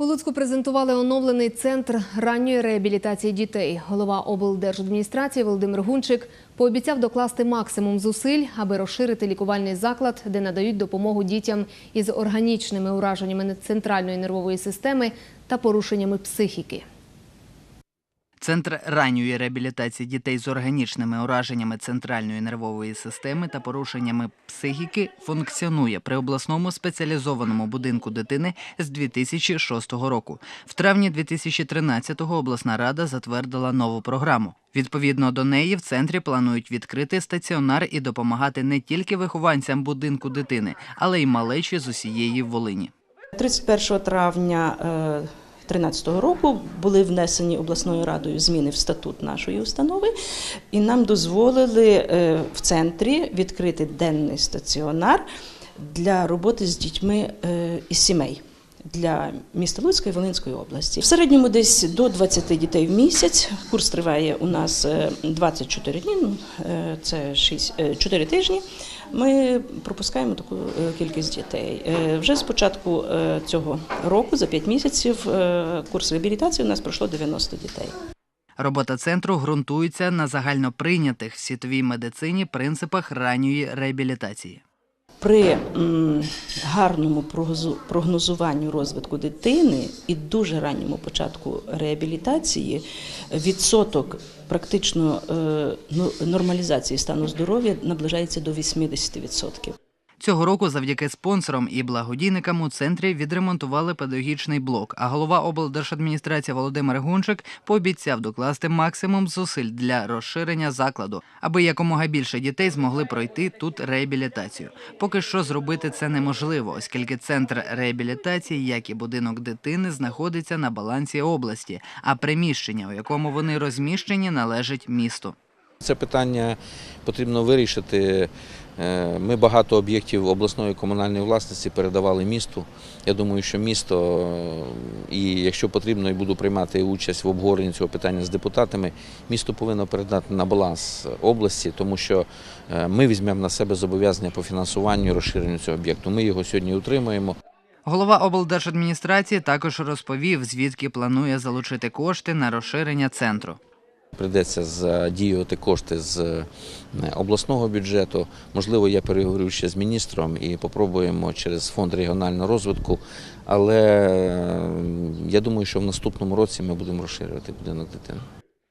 У Луцьку презентували оновлений центр ранньої реабілітації дітей. Голова облдержадміністрації Володимир Гунчик пообіцяв докласти максимум зусиль, аби розширити лікувальний заклад, де надають допомогу дітям із органічними ураженнями центральної нервової системи та порушеннями психіки. Центр ранньої реабілітації дітей з органічними ураженнями центральної нервової системи та порушеннями психіки функціонує при обласному спеціалізованому будинку дитини з 2006 року. В травні 2013-го обласна рада затвердила нову програму. Відповідно до неї в центрі планують відкрити стаціонар і допомагати не тільки вихованцям будинку дитини, але й малечі з усієї Волині. 31 травня 2013 року були внесені обласною радою зміни в статут нашої установи, і нам дозволили е, в центрі відкрити денний стаціонар для роботи з дітьми і із сімей. Для міста Луцька і Волинської області в середньому десь до 20 дітей в місяць. Курс триває у нас е, 24 дні. ну, е, Це 6, 4 тижні. Ми пропускаємо таку е, кількість дітей. Е, Вже з початку е, цього року, за 5 місяців, е, курс реабілітації у нас пройшло 90 дітей. Робота центру ґрунтується на загальноприйнятих в світовій медицині принципах ранньої реабілітації. При гарному прогнозуванні розвитку дитини і дуже ранньому початку реабілітації відсоток практично е, ну, нормалізації стану здоров'я наближається до 80%. Цього року завдяки спонсорам і благодійникам у центрі відремонтували педагогічний блок, а голова облдержадміністрації Володимир Гунчик пообіцяв докласти максимум зусиль для розширення закладу, аби якомога більше дітей змогли пройти тут реабілітацію. Поки що зробити це неможливо, оскільки центр реабілітації, як і будинок дитини, знаходиться на балансі області, а приміщення, у якому вони розміщені, належить місту. Це питання потрібно вирішити. Е, Ми багато об'єктів обласної комунальної власності передавали місту. Я думаю, що місто, е, і якщо потрібно, і буду приймати участь в обговоренні цього питання з депутатами, місто повинно передати на баланс області, тому що е, ми візьмемо на себе зобов'язання по фінансуванню і розширенню цього об'єкту. Ми його сьогодні утримуємо. Голова облдержадміністрації також розповів, звідки планує залучити кошти на розширення центру. Придеться задіювати кошти з е, обласного бюджету. Можливо, я переговорю ще з міністром і попробуємо через фонд регіонального розвитку. Але я думаю, що в наступному році ми будемо розширювати будинок дитини.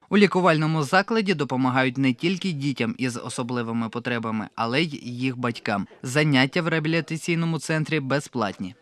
У лікувальному закладі допомагають не тільки дітям із особливими потребами, але й їх батькам. Заняття в реабілітаційному центрі безплатні.